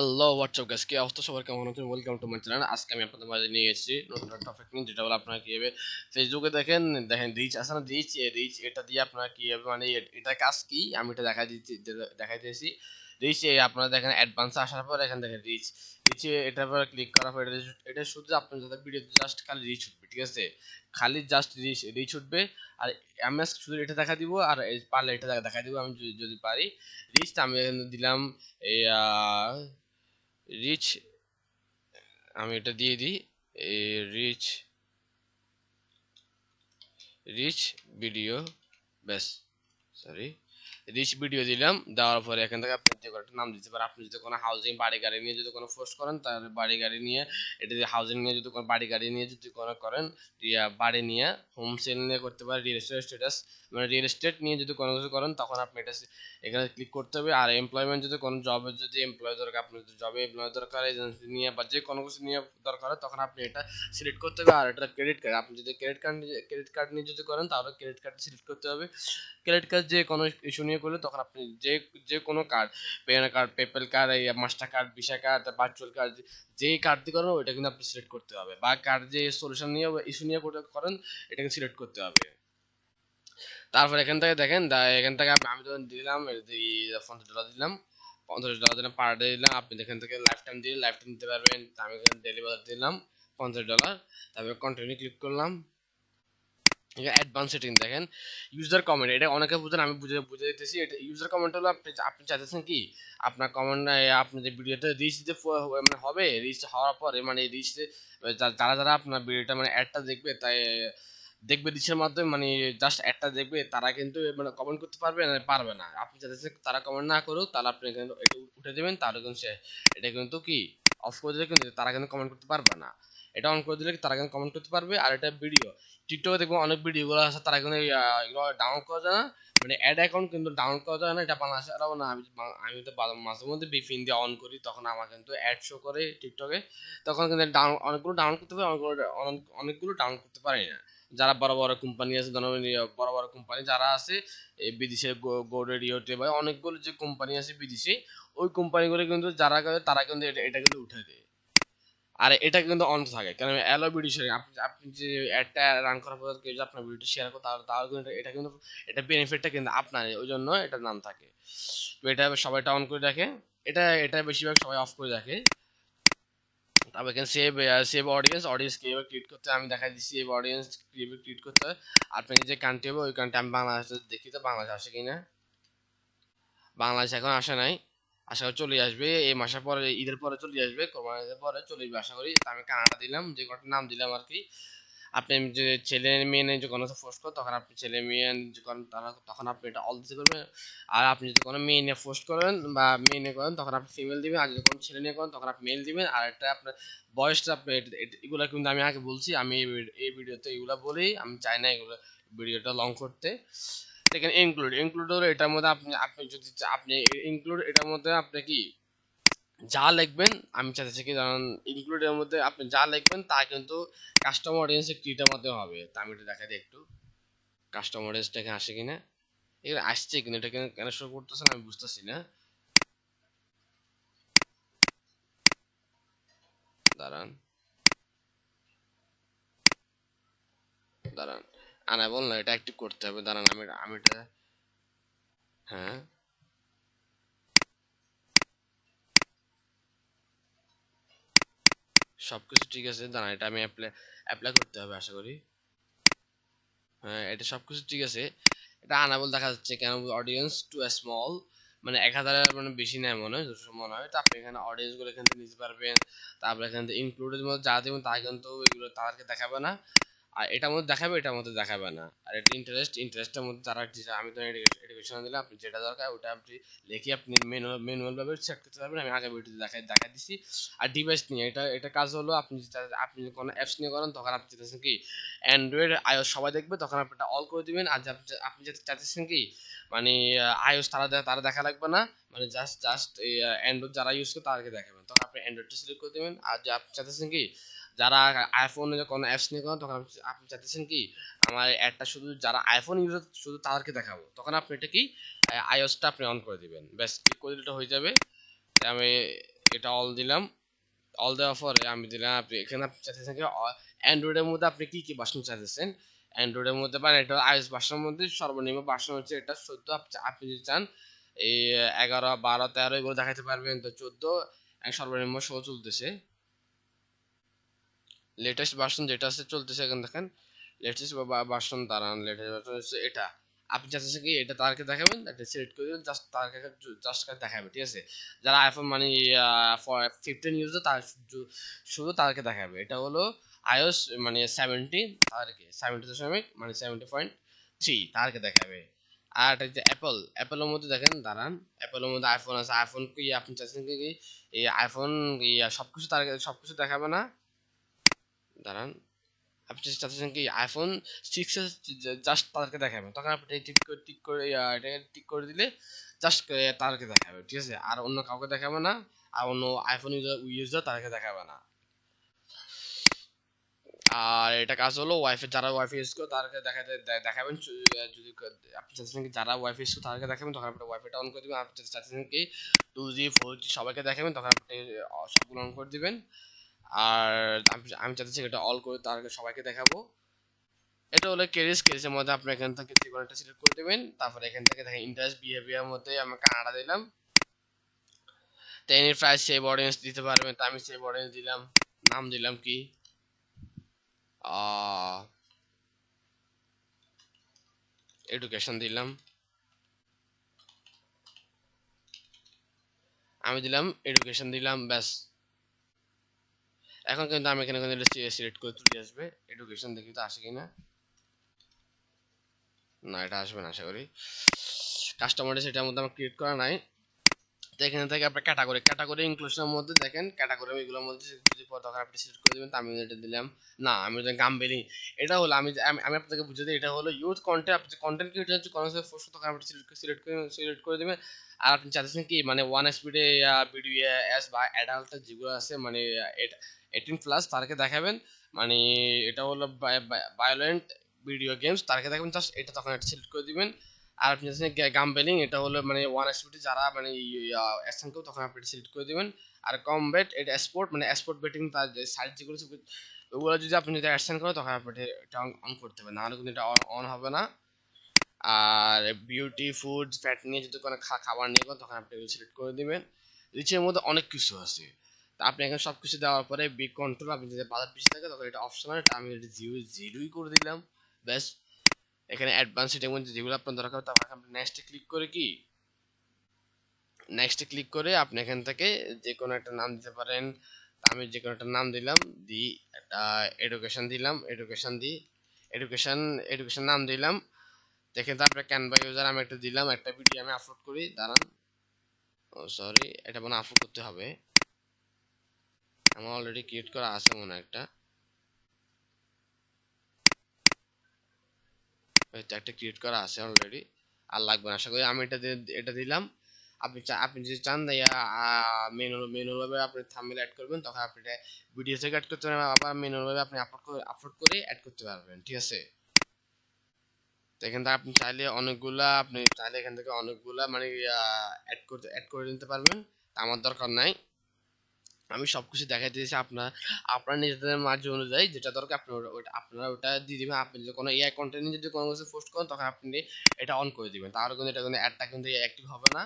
Hello WhatsApp guys কি অবস্থা? সবার কেমন আছেন? ওয়েলকাম টু মাই চ্যানেল আজকে আমি আপনাদের মাঝে নিয়ে এসেছি নতুন টপিক নিয়ে, যেটা হলো আপনারা কীভাবে ফেসবুকে দেখেন দেখেন রিচ আছে না রিচ রিচ এটা দিয়ে আপনারা কীভাবে মানে এটা কাজ কি? আমি এটা দেখা দিচ্ছি দেখাই দিয়েছি। রিচ আপনারা দেখেন অ্যাডভান্স আসার পর এখানে দেখেন রিচ রিচ এটার পর ক্লিক করার পর এটা শুধু আপনার যাতে ভিডিও জাস্ট খালি রিচ উঠবে, ঠিক আছে? খালি জাস্ট রিচ রিচ উঠবে। আর আমি শুধু এটা দেখা দিব, আর পারলে এটা দেখা- দিব, আমি যদি- পারি। রিচটা আমি দিলাম, এই রিচ আমি এটা দিয়ে দিই রিচ রিচ ভিডিও ব্যাস সরি রিচ ভিডিও দিলাম, দেওয়ার পরে এখান থেকে আপনি যে একটা নাম দিতে পারেন। আপনি যদি কোনো হাউজিং বাড়ি গাড়ি নিয়ে যদি কোনো পোস্ট করেন, তাহলে বাড়ি গাড়ি নিয়ে, এটা যদি হাউজিং নিয়ে যদি কোনো বাড়ি গাড়ি নিয়ে যদি কোনো করেন বাড়ি নিয়ে হোম সেল নিয়ে করতে পারেন রিয়েল এস্টেট স্ট্যাটাস মানে রিয়েল এস্টেট নিয়ে যদি কোনো কিছু করেন, তখন আপনি এটা এখানে ক্লিক করতে হবে। আর এমপ্লয়মেন্ট যদি কোনো জবে যদি এমপ্লয় দরকার আপনার যদি জবে এমপ্লয় দরকার এজেন্সি নিয়ে বা যে কোনো কিছু নিয়ে দরকার তখন আপনি এটা সিলেক্ট করতে হবে। আর এটা ক্রেডিট কার্ড আপনি যদি ক্রেডিট কার্ড ক্রেডিট কার্ড নিয়ে যদি করেন, তাহলে ক্রেডিট কার্ড সিলেক্ট করতে হবে। ক্রেডিট কার্ড যে কোনো ইস্যু নিয়ে করলে তখন আপনি যে যে কোনো card pen card PayPal card এই Mastercard Visa card virtual card যেই কার্ড দিয়ে করেন ওইটা কিন্তু আপনি সিলেক্ট করতে হবে। বা কার্ড যে সলিউশন নিয়ে ইস্যু নিয়ে করে- করেন এটাকে সিলেক্ট করতে হবে। তারপর এখান থেকে দেখেন এখান থেকে আমি যখন দিলাম পঞ্চাশ ডলার দিলাম, পঞ্চাশ ডলার দিলাম পার ডে দিলাম, আপনি এখান থেকে লাইফ টাইম দিলে লাইফ টাইম দিতে পারবেন। আমি এখানে ডেলি বাজার দিলাম, পঞ্চাশ ডলার তারপরে কন্টিনিউ ক্লিক করলাম। অ্যাডভান্স সেটিং দেখেন। ইউজার কমেন্ট এটা অনেকে বুঝেন, আমি বুঝে বুঝে দিতেছি। এটা ইউজার কমেন্ট হলো, আপনি আপনি চাইতেছেন কি? আপনার কমেন্ট আপনি যে ভিডিওটা রিচ যে মানে হবে রিচ হওয়ার পরে মানে রিচ যারা যারা আপনার ভিডিওটা মানে অ্যাডটা দেখবে, তাই দেখবে রিচের মাধ্যমে মানে জাস্ট অ্যাডটা দেখবে, তারা কিন্তু মানে কমেন্ট করতে পারবে না পারবে না। আপনি চাইতেছেন তারা কমেন্ট না করুক, তাহলে আপনি কিন্তু উঠে দেবেন, তাহলে কিন্তু এটা কিন্তু কি অফ করে দিলে কিন্তু তারা কিন্তু কমেন্ট করতে পারবে না। এটা অন করে দিলে তারা কিন্তু কমেন্ট করতে পারবে। আর এটা ভিডিও টিকটকে দেখব অনেক ভিডিওগুলো আছে, তারা কিন্তু এগুলো ডাউনলোড করা যায় না। মানে অ্যাড অ্যাকাউন্ট কিন্তু ডাউনলোড করা যায় না, এটা বাংলাদেশে আলাও না। আমি আমি তো মাঝে মধ্যে বিপিন দিয়ে অন করি, তখন আমার কিন্তু অ্যাড শো করে টিকটকে তখন কিন্তু ডাউন অনেকগুলো ডাউনলোড করতে পারি, অনেকগুলো, অনেক- অনেকগুলো ডাউনলোড করতে পারি না। যারা বড় বড় কোম্পানি আছে বড় বড় কোম্পানি যারা আছে এই বিদেশে গো রেডিওতে বা অনেকগুলো যে কোম্পানি আছে বিদেশে, ওই কোম্পানিগুলো কিন্তু যারা করে, তারা কিন্তু এটা এটা কিন্তু উঠে দেয়। আর এটা কিন্তু অন থাকে। কারণ অ্যালো ভিডিও শেয়ারিং আপনি আপনি যে অ্যাডটা রান করার পর কেউ যদি আপনার ভিডিওটা শেয়ার করে তাহলে তাহলে কিন্তু এটা কিন্তু, এটা বেনিফিটটা কিন্তু আপনার, ওই জন্য এটার নাম থাকে। তো এটা সবাই অন করে রাখে এটা এটা বেশিরভাগ সবাই অফ করে রাখে তারপর এখানে সেভ সেভ অডিয়েন্স অডিয়েন্স কীভাবে ক্রিয়েট করতে আমি দেখাই দিচ্ছি সেভ অডিয়েন্স কীভাবে ক্রিয়েট করতে হয়। আপনি যে কান্ট্রি হবে, ওই কান্ট্রি আমি বাংলাদেশে দেখি তো, বাংলাদেশ আসে কিনা? বাংলাদেশ এখন আসে নাই। আশা করি চলে আসবে। এই মাসের পরে, ঈদের পরে চলে আসবে, কোরবানির পরে চলে আসবে আশা করি। আমি কানাডা দিলাম, যে কটা নাম দিলাম আর কি। আপনি যে ছেলে মেয়ে নিয়ে যখন পোস্ট করেন তখন আপনি ছেলে মেয়ে যে করেন তারা তখন আপনি এটা অল দিতে পারবেন। আর আপনি যদি কোনো মেয়ে নিয়ে পোস্ট করেন বা মেয়ে নিয়ে করেন, তখন আপনি ফিমেল দিবেন। আর যদি কোনো ছেলে নিয়ে করেন, তখন আপনি মেল দিবেন। আর এটা আপনার বয়সটা আপনি এগুলো কিন্তু আমি আগে বলছি। আমি এই ভিডিওতে এগুলো বলি। আমি চাই না এগুলো ভিডিওটা লং করতে। দেখেন ইনক্লুড ইনক্লুড হলো এটার মধ্যে আপনি আপনি যদি আপনি ইনক্লুড এটার মধ্যে আপনি কি যা লিখবেন, আমি চাইতেছি কি ধরুন ইনক্লুডের মধ্যে আপনি যা লিখবেন, তা কিন্তু কাস্টমার অডিয়েন্সে ক্রিয়েটের মাধ্যমে হবে। তা আমি এটা দেখাই একটু। কাস্টমার অডিয়েন্সটা এখানে আসে কিনা? এখানে আসছে কিন্তু এটা কেন কেন শো করতেছে আমি বুঝতেছি না। দাঁড়ান। দাঁড়ান। আনাবল না, এটা অ্যাক্টিভ করতে হবে। দাঁড়ান, আমি আমি এটা হ্যাঁ। সবকিছু ঠিক আছে, দাঁড়ান, এটা আমি অ্যাপ্লাই অ্যাপ্লাই করতে হবে আশা করি। হ্যাঁ এটা সবকিছু ঠিক আছে। এটা আনাবল দেখা যাচ্ছে, কেন অডিয়েন্স টু স্মল মানে এক হাজারের মানে বেশি নেয় মনে হয় মনে হয়। তো আপনি এখানে অডিয়েন্সগুলো এখান থেকে নিতে পারবেন। তারপরে এখান থেকে ইনক্লুডের মধ্যে যা দেবেন, তা কিন্তু এগুলো তাদেরকে দেখাবে না। আর এটার মধ্যে দেখাবে, এটার মধ্যে দেখাবে না। আর এটা ইন্টারেস্ট ইন্টারেস্টের মধ্যে যেটা, আমি তো এডুকেশন দিলাম, আপনি যেটা দরকার ওটা আপনি লিখে আপনি ম্যানুয়াল ম্যানুয়াল ভাবে চেক করতে পারবেন। আমি আগে ভিডিওতে দেখাই, দেখা দিচ্ছি আর ডিভাইস নিয়ে, এটা এটা কাজ হলো আপনি আপনি কোনো অ্যাপস নিয়ে করেন, তখন আপনি চাইতেছেন কি অ্যান্ড্রয়েড আইওস সবাই দেখবে, তখন আপনি এটা অল করে দিবেন। আর আপনি যেটা চাইতেছেন কি মানে আইওস তারা তারা দেখা লাগবে না। মানে জাস্ট জাস্ট অ্যান্ড্রয়েড যারা ইউজ করে তাদেরকে দেখাবেন। তখন আপনি অ্যান্ড্রয়েডটা সিলেক্ট করে দেবেন। আর আপনি চাইতেছেন কি যারা আইফোনে কোনো অ্যাপস নিয়ে করেন তখন আপনি- চাইতেছেন কি, আমার অ্যাডটা শুধু যারা আইফোন ইউজার শুধু তাদেরকে দেখাবো। তখন আপনি এটা কি আইওসটা আপনি অন করে দিবেন। ব্যাস ক্লিক করে দিলে হয়ে যাবে। আমি এটা অল দিলাম। অল দেওয়ার পরে আমি দিলাম, আপনি এখানে আপনি চাইতেছেন কি অ্যান্ড্রয়েডের মধ্যে আপনি কী কী বাসন চাইতেছেন? অ্যান্ড্রয়েডের মধ্যে বা এটা আইএস বাসনের মধ্যে সর্বনিম্ন বাসন হচ্ছে এটা চোদ্দ। আপনি যদি চান, এই এগারো, বারো, তেরো এগুলো দেখাতে পারবেন। তো চোদ্দ সর্বনিম্ন শো চলতেছে। লেটেস্ট ভার্সন যেটা আছে চলতেছে এখন দেখেন লেটেস্ট ভার্সন দাঁড়ান লেটেস্ট ভার্সন হচ্ছে এটা। আপনি চাচ্ছেন কি এটা তারকে দেখাবেন এটা সিলেক্ট করে দিবেন জাস্ট তারকে জাস্ট দেখাবে, ঠিক আছে? যারা আইফোন মানে ফিফটিন ইউজ তার শুধু তারকে দেখাবে। এটা হলো আইওস মানে সেভেন্টি তারকে সেভেন্টি দশমিক মানে সেভেন্টি পয়েন্ট থ্রি তারকে দেখাবে। আর এটা যে অ্যাপল অ্যাপলের মধ্যে দেখেন, দাঁড়ান অ্যাপলের মধ্যে আইফোন আছে। আইফোন কি আপনি চাচ্ছেন কি এই আইফোন সব কিছু তার সব কিছু দেখাবে না? দাঁড়ান। আপনি চাচ্ছেন কি আইফোন সিক্স এস জাস্ট তাদেরকে দেখাবে তখন আপনি টিক করে টিক করে এটাকে টিক করে দিলে জাস্ট তাদেরকে দেখাবে, ঠিক আছে? আর অন্য কাউকে দেখাবে না, আর অন্য আইফোন ইউজার ইউজার তাদেরকে দেখাবে না। আর এটা কাজ হলো ওয়াইফাই যারা ওয়াইফাই ইউজ করে তাদেরকে দেখাতে দেখাবেন যদি আপনি চাচ্ছেন কি যারা ওয়াইফাই ইউজ করে তাদেরকে দেখাবেন, তখন আপনি ওয়াইফাইটা অন করে দেবেন। আপনি চাচ্ছেন কি টু জি ফোর জি সবাইকে দেখাবেন, তখন আপনি সবগুলো অন করে দিবেন। আর আমি চাচ্ছি এটা অল করে তার আগে সবাইকে দেখাবো। এটা হলো কেরিস কেরিসের মধ্যে আপনি এখান থেকে যে কোনো একটা সিলেক্ট করে দেবেন, তারপরে এখান থেকে দেখেন ইন্টারেস্ট বিহেভিয়ার মধ্যে আমি কানাডা দিলাম। টেনের প্রাইস সেভ অডিয়েন্স দিতে পারবেন তা আমি সেভ অডিয়েন্স দিলাম, নাম দিলাম কি? এডুকেশন দিলাম। আমি দিলাম এডুকেশন দিলাম, ব্যাস। এখন কিন্তু আমি এখানে কিন্তু সিলেক্ট করে তুলে আসবে। এডুকেশন দেখি তো আসে কিনা? না, এটা আসবে না, আশা করি। কাস্টমার সেটার মধ্যে আমার ক্রিয়েট করা নাই। এখানে থেকে আপনার ক্যাটাগরি ক্যাটাগরি ইনক্লুশনের মধ্যে দেখেন ক্যাটাগরি এগুলোর মধ্যে যদি তখন আপনি সিলেক্ট করে দেবেন আমি এটা দিলাম। না, আমি গাম বেলি এটা হলো, আমি আমি আপনাকে বুঝে দিই, এটা হলো ইউথ কন্টেন্ট আপনি কন্টেন্ট ক্রিয়েটার হচ্ছে, কোনো ফোর্স তখন আপনি সিলেক্ট করে সিলেক্ট করে দেবেন। আর আপনি চাচ্ছেন কি মানে ওয়ান স্পিডে ভিডিও এস বা অ্যাডাল্ট যেগুলো আছে মানে এইটিন প্লাস তারকে দেখাবেন। মানে এটা হলো ভায়োলেন্ট ভিডিও গেমস তারকে দেখাবেন জাস্ট এটা তখন এটা সিলেক্ট করে দিবেন। আর আপনি জানেন গাম্বেলিং এটা হলো মানে ওয়ান এসপিটি যারা মানে অ্যাকশন কেউ তখন আপনি সিলেক্ট করে দিবেন। আর কম কমব্যাট এটা স্পোর্ট মানে স্পোর্ট বেটিং তার সাইড যেগুলো ওগুলো যদি আপনি যদি অ্যাকশন করেন তখন আপনি এটা অন করতে হবে নাহলে কিন্তু এটা অন হবে না। আর বিউটি ফুড ফ্যাট নিয়ে যদি কোনো খাবার নিয়ে তখন আপনি সিলেক্ট করে দিবেন। রিচের মধ্যে অনেক কিছু আছে। তা আপনি এখানে সব কিছু দেওয়ার পরে বিগ কন্ট্রোল আপনি যদি বাজার বেশি থাকে, তখন এটা অপশনাল এটা আমি জিরো জিরোই করে দিলাম। ব্যাস। এখানে অ্যাডভান্স এর মধ্যে যেগুলো আপনার দরকার তারপর আপনি নেক্সটে ক্লিক করে কি? নেক্সটে ক্লিক করে আপনি এখান থেকে যে কোনো একটা নাম দিতে পারেন। আমি যে কোনো একটা নাম দিলাম দি একটা এডুকেশন দিলাম এডুকেশন দি এডুকেশন এডুকেশান নাম দিলাম। দেখেন তারপরে ক্যানভা ইউজার আমি একটা দিলাম, একটা ভিডিও আমি আপলোড করি, দাঁড়ান। ও সরি এটা মনে আপলোড করতে হবে। আমার অলরেডি ক্রিয়েট করা আছে মনে একটা। একটা ক্রিয়েট করা আছে অলরেডি আর লাগবে না। আশা করি আমি এটা এটা দিলাম। আপনি আপনি যদি চান মেনুর মেনুর ভাবে আপনি থাম্বনেল অ্যাড করবেন, তখন আপনি এটা ভিডিও থেকে অ্যাড করতে পারবেন, আবার মেনুর ভাবে আপনি আপলোড করে আপলোড করে অ্যাড করতে পারবেন, ঠিক আছে? তো এখান থেকে আপনি চাইলে অনেকগুলা, আপনি চাইলে এখান থেকে অনেকগুলা মানে অ্যাড করতে অ্যাড করে নিতে পারবেন। আমার দরকার নাই। আমি সবকিছু দেখাই দিয়েছি আপনার আপনার নিজেদের মার্জি অনুযায়ী, যেটা দরকার আপনি ওটা আপনারা ওটা দিয়ে দিবেন। আপনি যদি কোনো এআই কন্টেন্ট যদি কোনো কিছু পোস্ট করেন, তখন আপনি এটা অন করে দিবেন। তাহলে কিন্তু এটা কিন্তু অ্যাডটা কিন্তু অ্যাক্টিভ হবে না।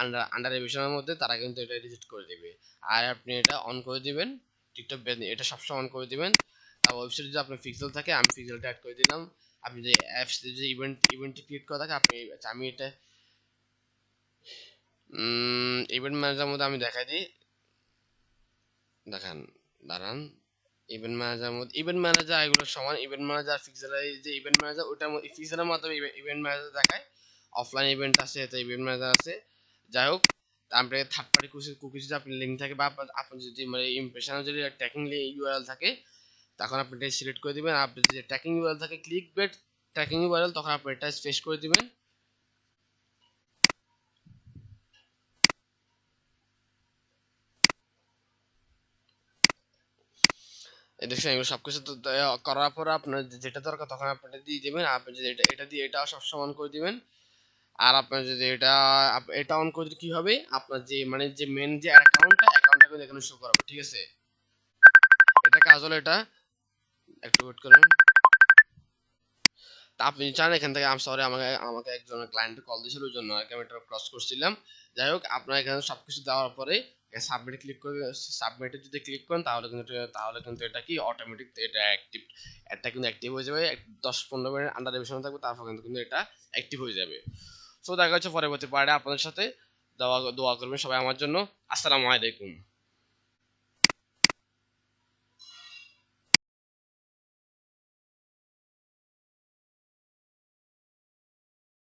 আন্ডার আন্ডার এভিশনের মধ্যে তারা কিন্তু এটা রিজেক্ট করে দেবে। আর আপনি এটা অন করে দিবেন টিকটক এটা সবসময় অন করে দিবেন। আর ওয়েবসাইট যদি আপনার পিক্সেল থাকে, আমি পিক্সেলটা অ্যাড করে দিলাম। আপনি যে অ্যাপস যে ইভেন্ট ইভেন্টটি ক্রিয়েট করা থাকে, আপনি আমি এটা ইভেন্ট ম্যানেজার মধ্যে আমি দেখাই দিই। দেখেন, দাঁড়ান। ইভেন্ট ম্যানেজার মধ্যে ইভেন্ট ম্যানেজার এগুলো সমান ইভেন্ট ম্যানেজার ফিক্সারের যে ইভেন্ট ম্যানেজার ওটার মধ্যে ফিক্সারের মাধ্যমে ইভেন্ট ম্যানেজার দেখায়। অফলাইন ইভেন্ট আছে এতে ইভেন্ট ম্যানেজার আছে। যাই হোক তারপরে থার্ড পার্টি কুকি কুকি যদি আপনার লিঙ্ক থাকে বা আপনি যদি মানে ইমপ্রেশনের যদি ট্র্যাকিং ইউআরএল থাকে, তখন আপনি এটা সিলেক্ট করে দিবেন। আপনি যদি ট্র্যাকিং ইউআরএল থাকে ক্লিক বেট ট্র্যাকিং ইউআরএল তখন আপনি এটা স্পেস করে দিবেন। দেখছেন এগুলো সবকিছু তো করার পর আপনার যেটা দরকার তখন আপনি দিয়ে দেবেন। আপনি যদি এটা এটা দিয়ে এটা সব সমান করে দিবেন। আর আপনার যদি এটা এটা অন করে কি হবে? আপনার যে মানে যে মেন যে অ্যাকাউন্টটা অ্যাকাউন্টটা কিন্তু এখানে শো করাবে, ঠিক আছে? এটা কাজ হলো এটা। একটু ওয়েট করুন। তা আপনি চান এখান থেকে আমি সরি আমাকে আমাকে একজন ক্লায়েন্ট কল দিয়েছিল, ওই জন্য আর কি আমি এটা ক্রস করছিলাম। যাই হোক, আপনার এখানে সব কিছু দেওয়ার পরে সাবমিট ক্লিক করে সাবমিটে যদি ক্লিক করেন, তাহলে কিন্তু তাহলে কিন্তু এটা কি অটোমেটিক এটা অ্যাক্টিভ এটা কিন্তু অ্যাক্টিভ হয়ে যাবে দশ পনেরো মিনিট আন্ডার রিভিশন থাকবে, তারপর কিন্তু কিন্তু এটা অ্যাক্টিভ হয়ে যাবে। সো দেখা হচ্ছে পরবর্তী পার্টে আপনাদের সাথে। দোয়া দোয়া করবেন সবাই আমার জন্য। আসসালামু আলাইকুম।